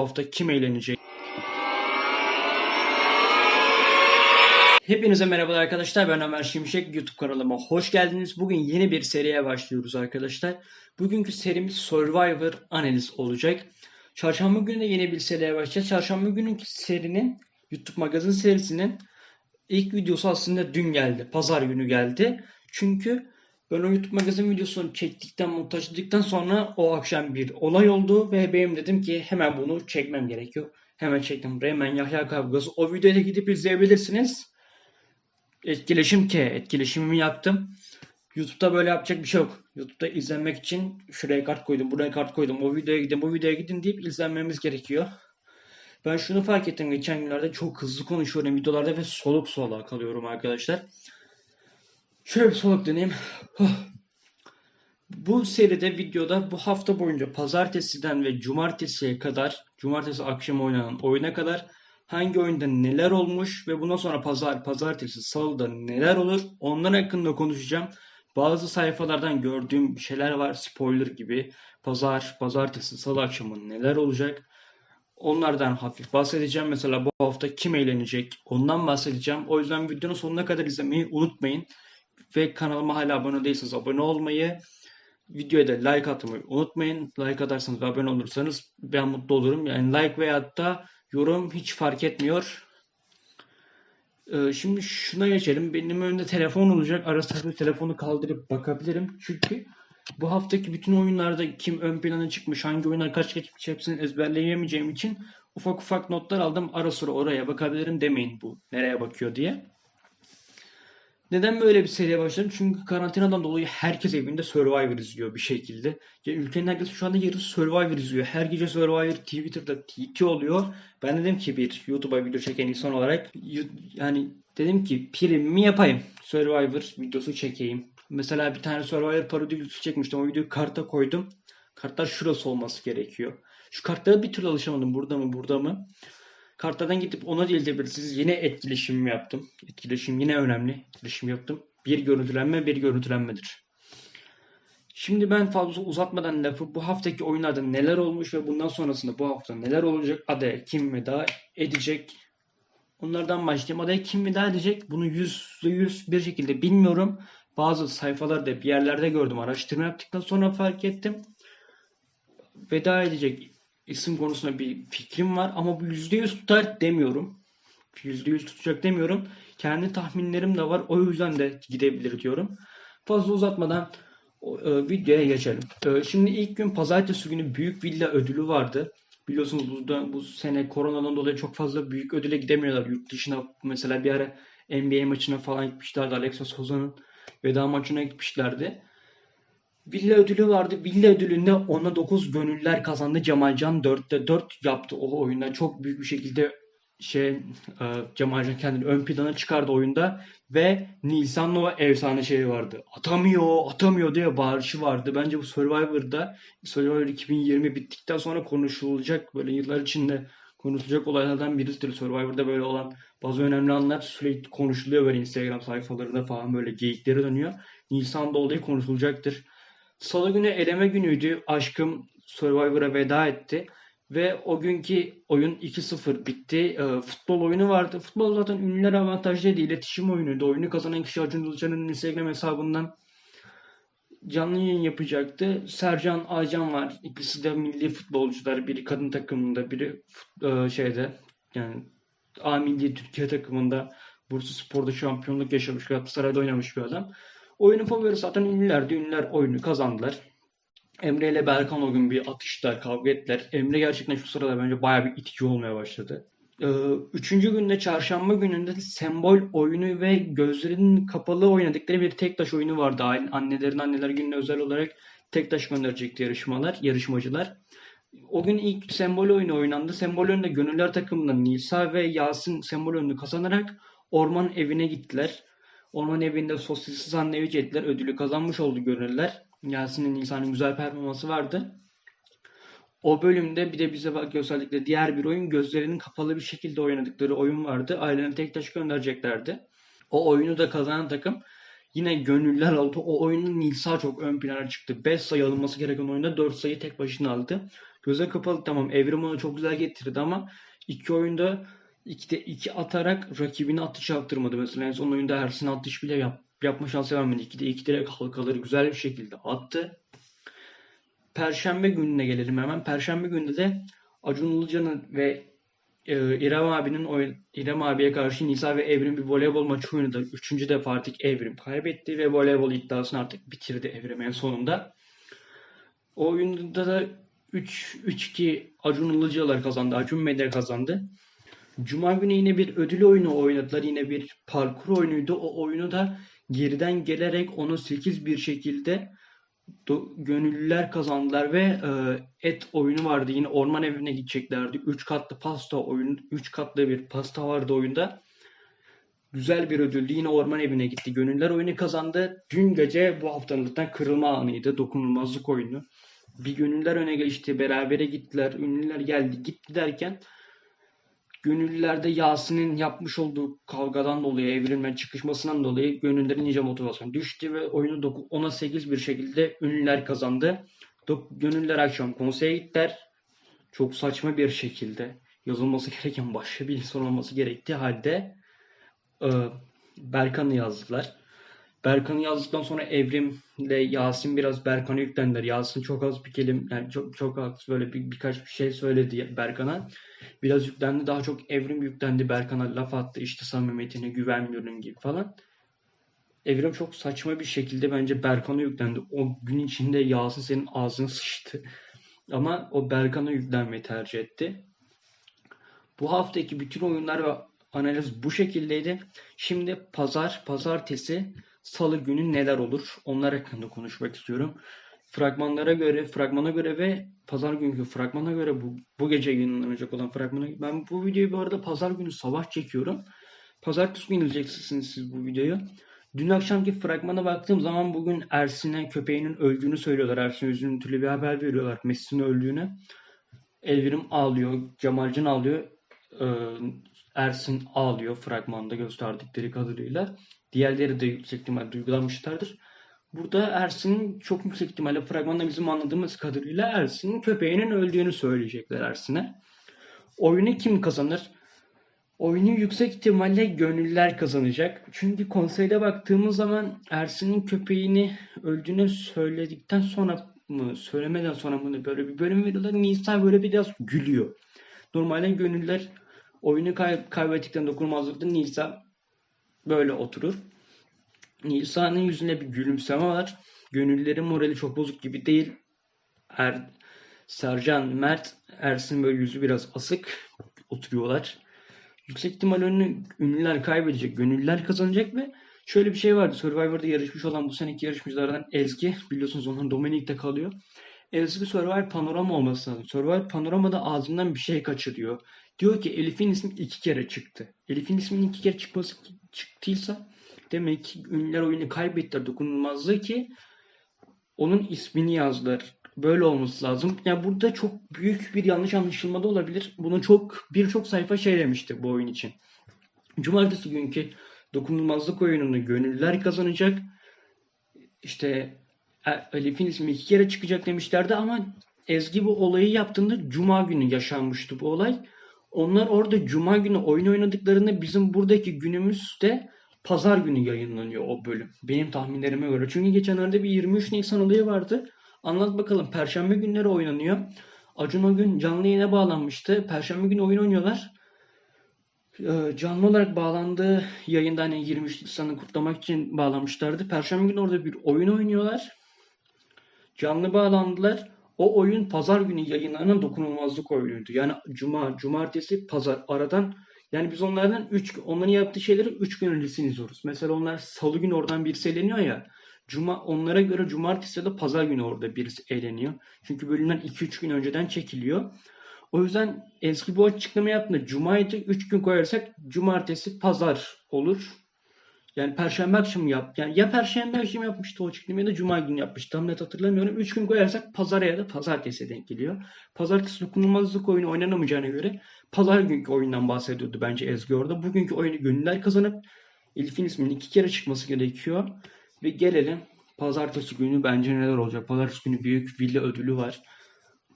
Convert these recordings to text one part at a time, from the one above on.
Hafta kim eğlenecek? Hepinize merhabalar arkadaşlar. Ben Ömer Şimşek. YouTube kanalıma hoş geldiniz. Bugün yeni bir seriye başlıyoruz arkadaşlar. Bugünkü serimiz Survivor analiz olacak. Çarşamba günü de yeni bir seriye başlayacağız. Çarşamba gününkü serinin YouTube magazin serisinin ilk videosu aslında dün geldi. Pazar günü geldi. Çünkü ben o YouTube magazin videosunu çektikten, montajladıktan sonra o akşam bir olay oldu ve benim dedim ki hemen bunu çekmem gerekiyor. Hemen çektim. Reymen Yahya kavgası. O videoya gidip izleyebilirsiniz. Etkileşim ki etkileşimimi yaptım. YouTube'da böyle yapacak bir şey yok. YouTube'da izlenmek için şuraya kart koydum, buraya kart koydum. O videoya gidin, bu videoya gidin deyip izlenmemiz gerekiyor. Ben şunu fark ettim geçen günlerde çok hızlı konuşuyorum videolarda ve soluk soluğa kalıyorum arkadaşlar. Şöyle bir soluk deneyeyim. Bu seride videoda bu hafta boyunca pazartesiden ve cumartesiye kadar, cumartesi akşam oynanan oyuna kadar hangi oyunda neler olmuş ve bundan sonra pazar, pazartesi, salıda neler olur onlar hakkında konuşacağım. Bazı sayfalardan gördüğüm şeyler var spoiler gibi. Pazar, pazartesi, salı akşamı neler olacak? Onlardan hafif bahsedeceğim. Mesela bu hafta kim eğlenecek? Ondan bahsedeceğim. O yüzden videonun sonuna kadar izlemeyi unutmayın. Ve kanalıma hala abone değilseniz abone olmayı, videoya da like atmayı unutmayın. Like atarsanız ve abone olursanız ben mutlu olurum. Yani like veya da yorum hiç fark etmiyor. Ee, şimdi şuna geçelim. Benim önümde telefon olacak. Ara sıra telefonu kaldırıp bakabilirim. Çünkü bu haftaki bütün oyunlarda kim ön plana çıkmış, hangi oyunlar kaç geçmiş hepsini ezberleyemeyeceğim için ufak ufak notlar aldım. Ara sıra oraya bakabilirim demeyin bu nereye bakıyor diye. Neden böyle bir seriye başladım? Çünkü karantinadan dolayı herkes evinde Survivor izliyor bir şekilde. Ya ülkenin herkesi şu anda yarısı Survivor izliyor. Her gece Survivor Twitter'da TT oluyor. Ben dedim ki bir YouTube'a video çeken insan olarak yani dedim ki primimi yapayım. Survivor videosu çekeyim. Mesela bir tane Survivor parodi videosu çekmiştim. O videoyu karta koydum. Kartlar şurası olması gerekiyor. Şu kartlara bir türlü alışamadım. Burada mı burada mı? Kartlardan gidip ona değil de siz yine etkileşimimi yaptım. Etkileşim yine önemli. Etkileşim yaptım. Bir görüntülenme bir görüntülenmedir. Şimdi ben fazla uzatmadan lafı bu haftaki oyunlarda neler olmuş ve bundan sonrasında bu hafta neler olacak adaya kim veda edecek onlardan başlayayım. Adaya kim veda edecek bunu yüzde yüz bir şekilde bilmiyorum. Bazı sayfalarda bir yerlerde gördüm araştırma yaptıktan sonra fark ettim. Veda edecek isim konusunda bir fikrim var ama bu %100 tutar demiyorum. %100 tutacak demiyorum. Kendi tahminlerim de var. O yüzden de gidebilir diyorum. Fazla uzatmadan e, videoya geçelim. E, şimdi ilk gün pazartesi günü büyük villa ödülü vardı. Biliyorsunuz bu, bu sene koronadan dolayı çok fazla büyük ödüle gidemiyorlar. Yurt dışına mesela bir ara NBA maçına falan gitmişlerdi. Alexa Souza'nın veda maçına gitmişlerdi. Villa ödülü vardı. Villa ödülünde ona 9 gönüller kazandı. Cemalcan 4'te 4 yaptı o oyunda. Çok büyük bir şekilde şey e, Cemalcan kendini ön plana çıkardı oyunda ve Nisan Nova efsane şeyi vardı. Atamıyor, atamıyor diye bağırışı vardı. Bence bu Survivor'da Survivor 2020 bittikten sonra konuşulacak böyle yıllar içinde konuşulacak olaylardan birisidir. Survivor'da böyle olan bazı önemli anlar sürekli konuşuluyor böyle Instagram sayfalarında falan böyle geyikleri dönüyor. Nisan'da olayı konuşulacaktır. Salı günü eleme günüydü. Aşkım Survivor'a veda etti. Ve o günkü oyun 2-0 bitti. E, futbol oyunu vardı. Futbol zaten ünlüler avantajlıydı. İletişim oyunuydu. Oyunu kazanan kişi Acun Ilıcan'ın Instagram hesabından canlı yayın yapacaktı. Sercan Aycan var. İkisi de milli futbolcular. Biri kadın takımında, biri e, şeyde yani A milli Türkiye takımında Bursa Spor'da şampiyonluk yaşamış. Galatasaray'da oynamış bir adam. Oyunun favorisi zaten ünlülerdi. Ünlüler oyunu kazandılar. Emre ile Berkan o gün bir atıştılar, kavga ettiler. Emre gerçekten şu sırada bence bayağı bir itici olmaya başladı. Ee, üçüncü günde çarşamba gününde sembol oyunu ve gözlerinin kapalı oynadıkları bir tek taş oyunu vardı. Annelerin anneler gününe özel olarak tek taş gönderecekti yarışmalar, yarışmacılar. O gün ilk sembol oyunu oynandı. Sembol oyunda gönüller takımından Nisa ve Yasin sembol oyunu kazanarak orman evine gittiler. Orman evinde sosisli sandviç yediler. Ödülü kazanmış oldu gönüller. Yasin'in Nisa'nın güzel performansı vardı. O bölümde bir de bize gösterdikleri diğer bir oyun gözlerinin kapalı bir şekilde oynadıkları oyun vardı. Ailene tek taş göndereceklerdi. O oyunu da kazanan takım yine gönüller oldu. O oyunun Nisa çok ön plana çıktı. 5 sayı alınması gereken oyunda 4 sayı tek başına aldı. Göze kapalı tamam Evrim onu çok güzel getirdi ama iki oyunda 2'de 2 atarak rakibine atış yaptırmadı. Mesela en son oyunda Ersin atış bile yap, yapma şansı vermedi. 2'de 2 direkt halkaları güzel bir şekilde attı. Perşembe gününe gelelim hemen. Perşembe gününde de Acun Ilıcalı'nın ve e, İrem abinin oyun, İrem abiye karşı Nisa ve Evrim bir voleybol maçı oynadı. Üçüncü defa artık Evrim kaybetti ve voleybol iddiasını artık bitirdi Evrim en sonunda. O oyunda da 3-2 Acun Ilıcalılar kazandı. Acun Medya kazandı. Cuma günü yine bir ödül oyunu oynadılar. Yine bir parkur oyunuydu. O oyunu da geriden gelerek onu 8 bir şekilde gönüllüler kazandılar ve e, et oyunu vardı. Yine orman evine gideceklerdi. 3 katlı pasta oyun, 3 katlı bir pasta vardı oyunda. Güzel bir ödüldü. Yine orman evine gitti. Gönüllüler oyunu kazandı. Dün gece bu haftanın kırılma anıydı. Dokunulmazlık oyunu. Bir gönüllüler öne geçti. Berabere gittiler. Ünlüler geldi gitti derken Gönüllülerde Yasin'in yapmış olduğu kavgadan dolayı, evrilme çıkışmasından dolayı gönüllülerin iyice motivasyon düştü ve oyunu 10'a 8 bir şekilde ünlüler kazandı. Gönüllüler akşam konseye gittiler. Çok saçma bir şekilde yazılması gereken başka bir insan olması gerektiği halde e, Berkan'ı yazdılar. Berkan'ı yazdıktan sonra Evrim ile Yasin biraz Berkan'a yüklendiler. Yasin çok az bir kelim yani çok çok az böyle bir, birkaç bir şey söyledi Berkan'a. Biraz yüklendi. Daha çok Evrim yüklendi. Berkan'a laf attı. İşte samimiyetine güvenmiyorum gibi falan. Evrim çok saçma bir şekilde bence Berkan'a yüklendi. O gün içinde Yasin senin ağzına sıçtı. Ama o Berkan'a yüklenmeyi tercih etti. Bu haftaki bütün oyunlar ve analiz bu şekildeydi. Şimdi pazar, pazartesi salı günü neler olur? Onlar hakkında konuşmak istiyorum. Fragmanlara göre, fragmana göre ve pazar günkü fragmana göre bu, bu gece yayınlanacak olan fragmana ben bu videoyu bu arada pazar günü sabah çekiyorum. Pazartesi günü izleyeceksiniz siz bu videoyu. Dün akşamki fragmana baktığım zaman bugün Ersin'e köpeğinin öldüğünü söylüyorlar. Ersin üzüntülü bir haber veriyorlar Messi'nin öldüğünü. Elvirim ağlıyor, Cemalcan ağlıyor. Ee, Ersin ağlıyor fragmanda gösterdikleri kadarıyla. Diğerleri de yüksek ihtimal duygulanmışlardır. Burada Ersin'in çok yüksek ihtimalle fragmanda bizim anladığımız kadarıyla Ersin'in köpeğinin öldüğünü söyleyecekler Ersin'e. Oyunu kim kazanır? Oyunu yüksek ihtimalle gönüller kazanacak. Çünkü konseyde baktığımız zaman Ersin'in köpeğini öldüğünü söyledikten sonra mı, söylemeden sonra mı böyle bir bölüm veriyorlar. Nisa böyle biraz gülüyor. Normalde gönüller oyunu kay kaybettikten dokunulmazlıkta Nisa böyle oturur. Nisa'nın yüzünde bir gülümseme var. Gönüllerin morali çok bozuk gibi değil. Er, Sercan, Mert, Ersin böyle yüzü biraz asık oturuyorlar. Yüksek ihtimal önünü ünlüler kaybedecek, gönüllüler kazanacak ve şöyle bir şey vardı. Survivor'da yarışmış olan bu seneki yarışmacılardan Ezgi, biliyorsunuz onlar Dominik'te kalıyor. Ezgi Survivor panorama olması lazım. Survivor panoramada ağzından bir şey kaçırıyor. Diyor ki Elif'in ismi iki kere çıktı. Elif'in isminin iki kere çıkması çıktıysa demek ki ünlüler oyunu kaybettiler dokunulmazlığı ki onun ismini yazdılar. Böyle olması lazım. Yani burada çok büyük bir yanlış anlaşılma da olabilir. Bunu çok birçok sayfa şey demişti bu oyun için. Cumartesi günkü dokunulmazlık oyununu gönüllüler kazanacak. İşte Elif'in ismi iki kere çıkacak demişlerdi ama Ezgi bu olayı yaptığında Cuma günü yaşanmıştı bu olay. Onlar orada Cuma günü oyun oynadıklarında bizim buradaki günümüzde Pazar günü yayınlanıyor o bölüm. Benim tahminlerime göre. Çünkü geçenlerde bir 23 Nisan olayı vardı. Anlat bakalım. Perşembe günleri oynanıyor. Acun o gün canlı yayına bağlanmıştı. Perşembe günü oyun oynuyorlar. Ee, canlı olarak bağlandığı yayında hani 23 Nisan'ı kutlamak için bağlanmışlardı. Perşembe günü orada bir oyun oynuyorlar. Canlı bağlandılar. O oyun pazar günü yayınlanan dokunulmazlık oyunuydu. Yani cuma, cumartesi, pazar aradan yani biz onlardan 3 onların yaptığı şeyleri 3 gün öncesini izliyoruz. Mesela onlar salı günü oradan birisi eğleniyor ya. Cuma onlara göre cumartesi ya da pazar günü orada birisi eğleniyor. Çünkü bölümler 2-3 gün önceden çekiliyor. O yüzden eski bu açıklama yaptığında Cuma'yı 3 gün koyarsak cumartesi pazar olur. Yani perşembe akşamı yap. Yani ya perşembe akşamı yapmıştı o açıklamayı ya da cuma günü yapmıştı. Tam net hatırlamıyorum. 3 gün koyarsak pazara ya da pazartesi denk geliyor. Pazartesi dokunulmazlık oyunu oynanamayacağına göre pazar günkü oyundan bahsediyordu bence Ezgi orada. Bugünkü oyunu gönüller kazanıp Elif'in isminin iki kere çıkması gerekiyor. Ve gelelim pazartesi günü bence neler olacak. Pazartesi günü büyük villa ödülü var.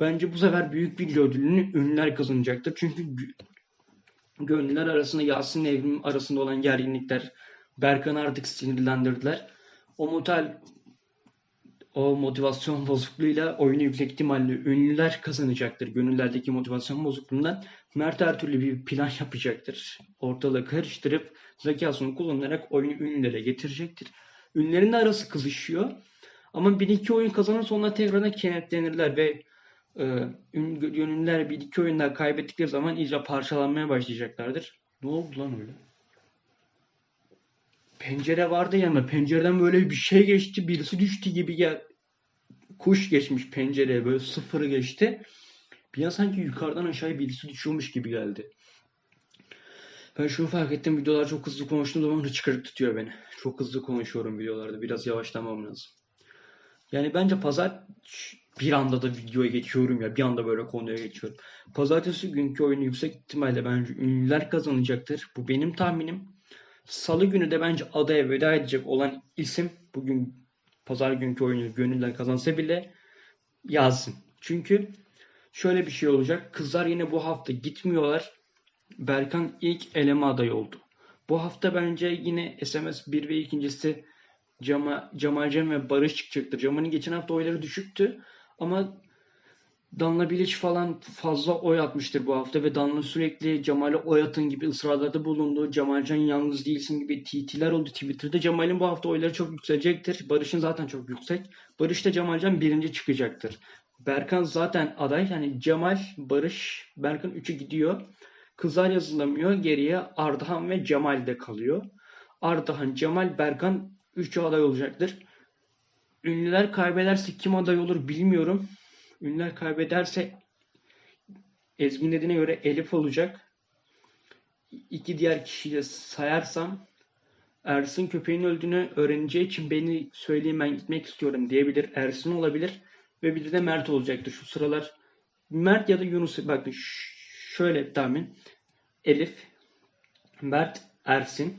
Bence bu sefer büyük video ödülünü ünlüler kazanacaktır. Çünkü gönüllüler arasında Yasin Evrim arasında olan gerginlikler Berkan'ı artık sinirlendirdiler. O motel o motivasyon bozukluğuyla oyunu yüksek ihtimalle ünlüler kazanacaktır. Gönüllerdeki motivasyon bozukluğundan Mert her türlü bir plan yapacaktır. Ortalığı karıştırıp zekasını kullanarak oyunu ünlülere getirecektir. Ünlülerin de arası kızışıyor. Ama bir iki oyun kazanan sonra tekrardan kenetlenirler ve e, gönüllüler bir iki oyunda kaybettikleri zaman iyice parçalanmaya başlayacaklardır. Ne oldu lan öyle? Pencere vardı yanında. Pencereden böyle bir şey geçti. Birisi düştü gibi gel. Kuş geçmiş pencereye böyle sıfırı geçti. Bir an sanki yukarıdan aşağıya birisi düşüyormuş gibi geldi. Ben şunu fark ettim. Videolar çok hızlı konuştuğum zaman hıçkırık tutuyor beni. Çok hızlı konuşuyorum videolarda. Biraz yavaşlamam lazım. Yani bence pazar bir anda da videoya geçiyorum ya. Bir anda böyle konuya geçiyorum. Pazartesi günkü oyunu yüksek ihtimalle bence ünlüler kazanacaktır. Bu benim tahminim. Salı günü de bence adaya veda edecek olan isim bugün pazar günkü oyunu gönüller kazansa bile yazsın. Çünkü şöyle bir şey olacak. Kızlar yine bu hafta gitmiyorlar. Berkan ilk eleme adayı oldu. Bu hafta bence yine SMS 1 ve ikincisi Cema, Cemal Cem ve Barış çıkacaktır. Cemal'in geçen hafta oyları düşüktü. Ama Danla Bilic falan fazla oy atmıştır bu hafta ve Danla sürekli Cemal'e oy atın gibi ısrarlarda bulundu. Cemalcan yalnız değilsin gibi TT'ler oldu Twitter'da. Cemal'in bu hafta oyları çok yükselecektir. Barış'ın zaten çok yüksek. Barış da Cemalcan birinci çıkacaktır. Berkan zaten aday. Yani Cemal, Barış, Berkan 3'ü gidiyor. Kızlar yazılamıyor. Geriye Ardahan ve Cemal de kalıyor. Ardahan, Cemal, Berkan 3'ü aday olacaktır. Ünlüler kaybederse kim aday olur bilmiyorum. Ünlüler kaybederse Ezgi'nin dediğine göre Elif olacak. İki diğer kişiyi de sayarsam Ersin köpeğin öldüğünü öğreneceği için beni söyleyeyim ben gitmek istiyorum diyebilir. Ersin olabilir ve bir de Mert olacaktır şu sıralar. Mert ya da Yunus bakın şöyle bir tahmin. Elif, Mert, Ersin,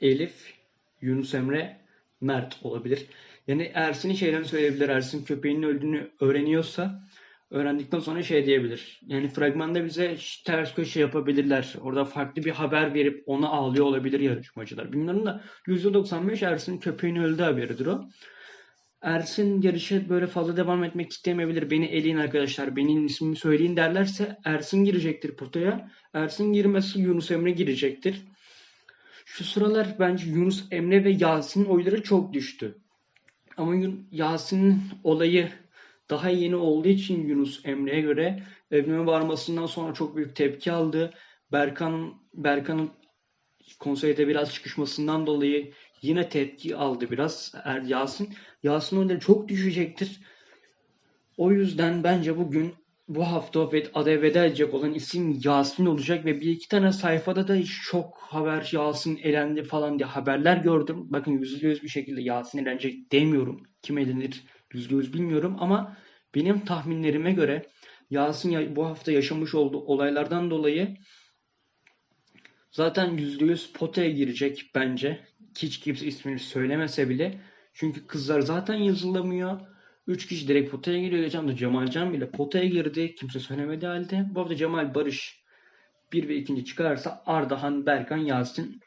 Elif, Yunus Emre, Mert olabilir. Yani Ersin'in şeylerini söyleyebilir. Ersin köpeğinin öldüğünü öğreniyorsa öğrendikten sonra şey diyebilir. Yani fragmanda bize ters köşe yapabilirler. Orada farklı bir haber verip ona ağlıyor olabilir yarışmacılar. Bilmiyorum da %95 Ersin köpeğin öldü haberidir o. Ersin yarışa böyle fazla devam etmek istemeyebilir. Beni eleyin arkadaşlar. Benim ismimi söyleyin derlerse Ersin girecektir potaya. Ersin girmesi Yunus Emre girecektir. Şu sıralar bence Yunus Emre ve Yasin'in oyları çok düştü. Ama Yasin'in olayı daha yeni olduğu için Yunus Emre'ye göre evime varmasından sonra çok büyük tepki aldı. Berkan Berkan'ın konseyde biraz çıkışmasından dolayı yine tepki aldı biraz er Yasin. Yasin oyları çok düşecektir. O yüzden bence bugün bu hafta aday veda olan isim Yasin olacak ve bir iki tane sayfada da çok haber Yasin elendi falan diye haberler gördüm. Bakın yüzde yüz bir şekilde Yasin elenecek demiyorum. Kim elenir yüzde yüz bilmiyorum ama benim tahminlerime göre Yasin bu hafta yaşamış olduğu olaylardan dolayı zaten yüzde yüz potaya girecek bence. Hiç kimse ismini söylemese bile. Çünkü kızlar zaten yazılamıyor. 3 kişi direkt potaya giriyor. Geçen de Cemal Can bile potaya girdi. Kimse söylemedi halde. Bu hafta Cemal Barış 1 ve 2. çıkarsa Ardahan, Berkan, Yasin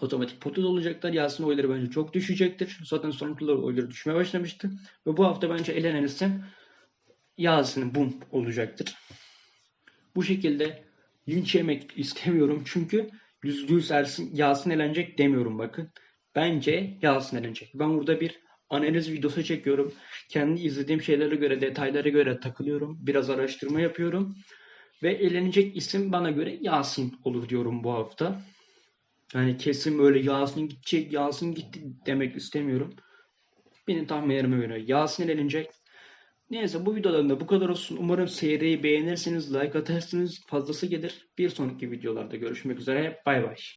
otomatik potada olacaklar. Yasin oyları bence çok düşecektir. Zaten son oyları düşmeye başlamıştı. Ve bu hafta bence elenen isim Yasin Bum olacaktır. Bu şekilde linç yemek istemiyorum. Çünkü %100 Ersin, Yasin elenecek demiyorum bakın. Bence Yasin elenecek. Ben burada bir analiz videosu çekiyorum. Kendi izlediğim şeylere göre, detaylara göre takılıyorum. Biraz araştırma yapıyorum. Ve elenecek isim bana göre Yasin olur diyorum bu hafta. Yani kesin böyle Yasin gidecek, Yasin gitti demek istemiyorum. Benim tahminlerime göre Yasin elenecek. Neyse bu videodan da bu kadar olsun. Umarım seriyi beğenirsiniz, like atarsınız, fazlası gelir. Bir sonraki videolarda görüşmek üzere. Bay bay.